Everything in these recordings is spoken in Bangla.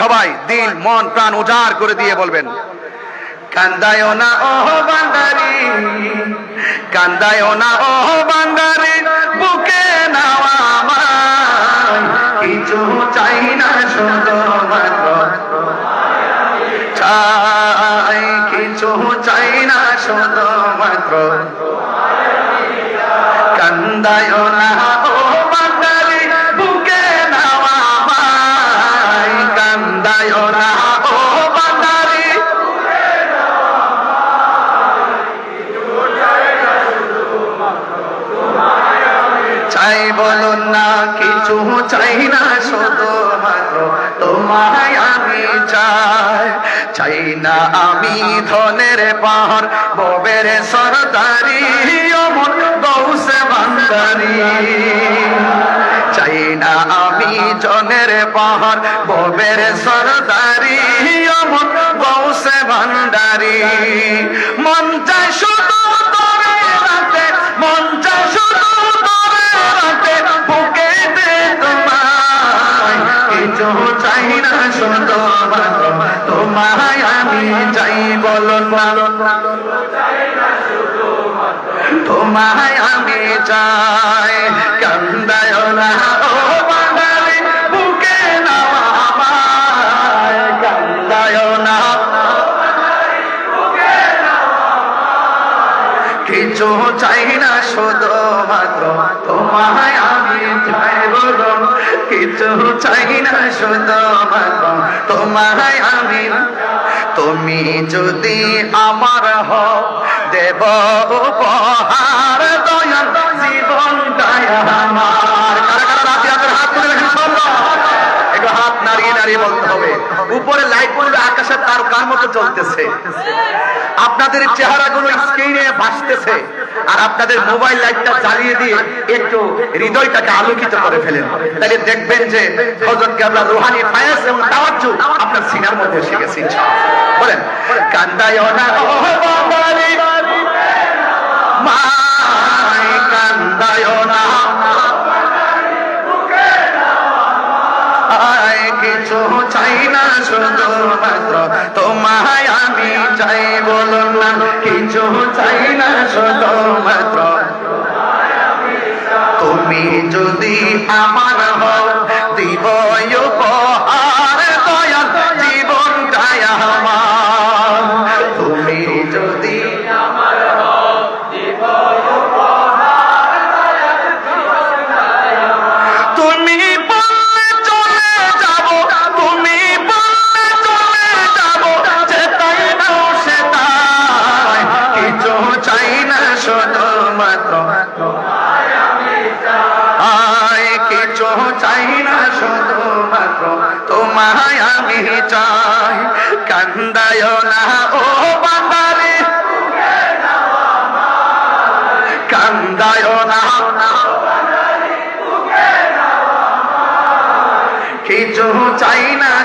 সবাই দিল, মন, প্রাণ উজাড় করে দিয়ে বলবেন। কান্দায় না ও বান্দারি। কান্দায় না ও বান্দারি, বুকে কিছু চাই না, শুধু মাত্র। চাই, কিছু চাই না, শুধু মাত্র। কান্দায় না তোমায় আমি চাই। চাই না আমি ধনের পাহাড় ববের সরদারি অমন গৌসে বান্দারি চাই না আমি জনের পাহাড় ববের সরদারি অমন গৌসে ভান্ডারি। মন চায় তোমায় আমি চাই, কান্দায় না, ও কান্দায় না। কিছু চাই না শুধু মাত্র, তোমায় আমি চাই বলুন কিছু চাই না শুধু মাত্র, তোমায় আমি তুমি যদি আমার হও, দেব উপহার, দয়াল জীবনটাই আমার। কারা কারা হাত তুলে রাখেন সব। একটু হাত নাড়িয়ে নাড়িয়ে বলতে হবে। উপরে লাইটগুলো আকাশের কার মতো চলতেছে? আপনাদের চেহারাগুলো স্ক্রিনে ভাসতেছে। আর আপনাদের মোবাইল লাইটটা চালিয়ে দিয়ে একটু হৃদয়টাকে আলোকিত করে ফেলেন। তাহলে দেখবেন যে হজরত আমরা রোহানি ফায়াস এবং তাওয়াজ্জু আপনার সিনার মধ্যে ইনশাআল্লাহ। বলেন, কান্দায় না কিছু চাই না শুধুমাত্র তুমি যদি আমার হও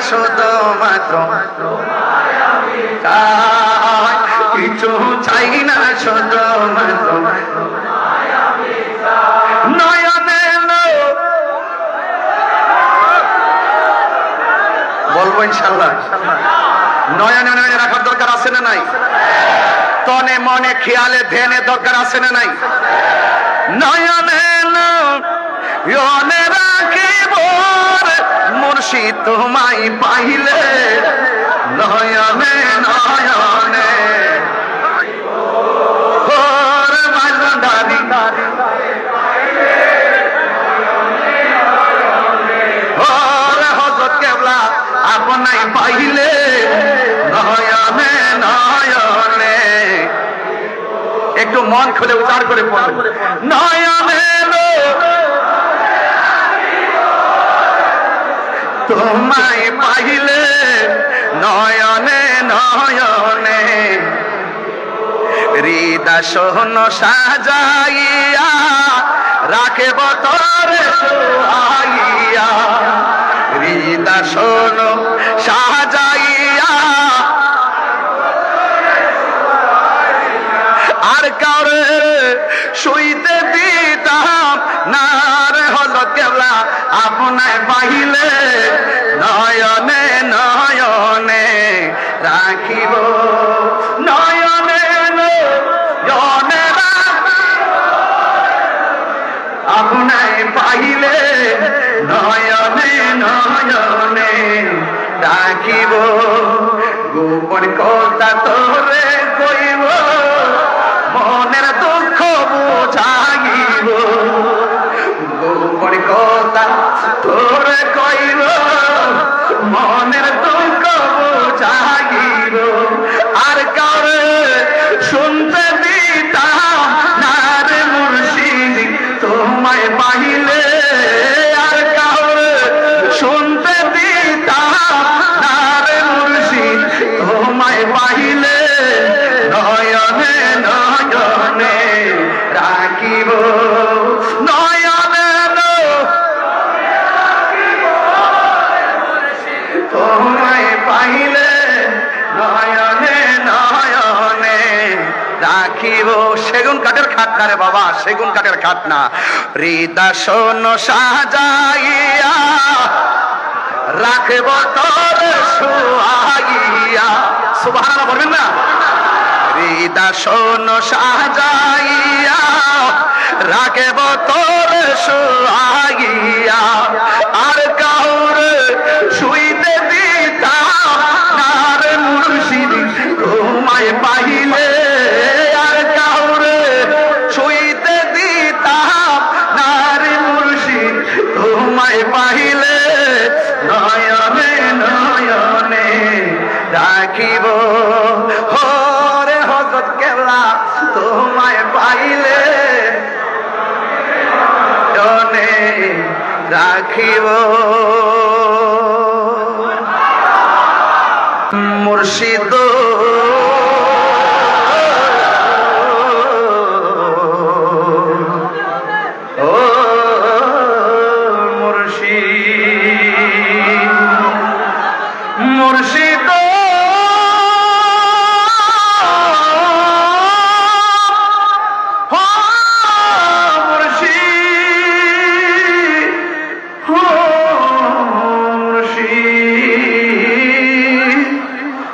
চাই না শুধু মাত্র চাই, কিছু চাই না শুধু মাত্র বলব ইনশাল্লাহ। নয়নে নয়নে রাখার দরকার আছে না নাই? তনে মনে খেয়ালে ধ্যানে দরকার আছে না নাই? নয়নে নয়নে রাখিব। মুর্শিদ তোমায় পাইলে, নয়নে নয়নে। পাইলে, নয়নে নয়নে। একটু মন খুলে উচার করে পড়বে নয়নে তোমায় পাইলে নয়নে নয়নে। হৃদয় সাজাইয়া রাখে বতরে সোহাইয়া হৃদয় সাজাইয়া। আর কারে শুইতে রাখিব গোপন কথা তোরে সেগুন কাঠের খাট না রে বাবা সেগুন কাঠের খাট না। হৃদাসন সাজাইয়া, রাখব তোর সুহাইয়া। সুবহানাল্লাহ বলবেন না? হৃদাসন সাজাইয়া, রাখব তোর সুহাইয়া। আর কাউর শুইতে রাখিব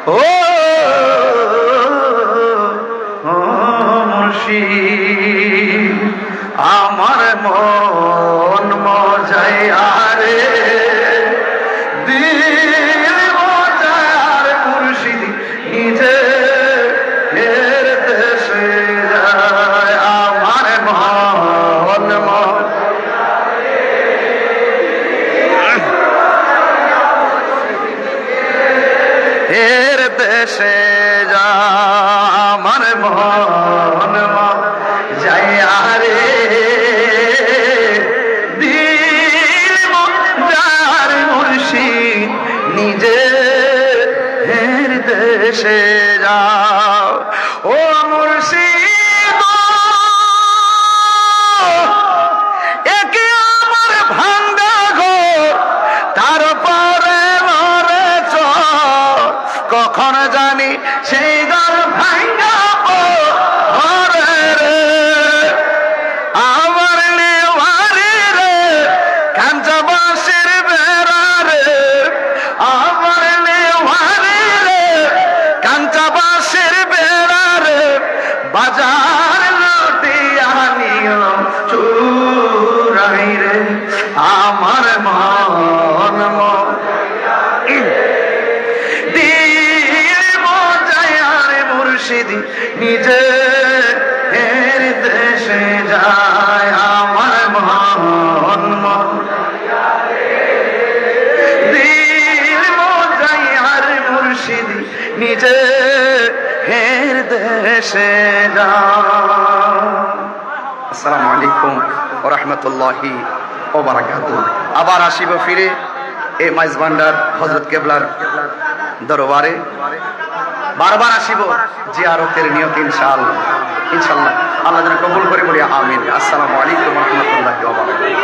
ও মন মুর্শিদি নিজে এর দেশে যায় আমার মন মন। নিজে এর দেশে আসসালামু আলাইকুম ওরহমতুল্লাহি ওবারাকাত আবার আসিব ফিরে এই মাইজ ভান্ডার হজরত কেবলার দরবারে। বারবার আসিব। জিয়ারতের নিয়ত ইনশাআল্লাহ। ইনশাআল্লাহ। আল্লাহ যেন কবুল করে বলি, আমিন। আসসালামু আলাইকুম রহমতুল্লাহ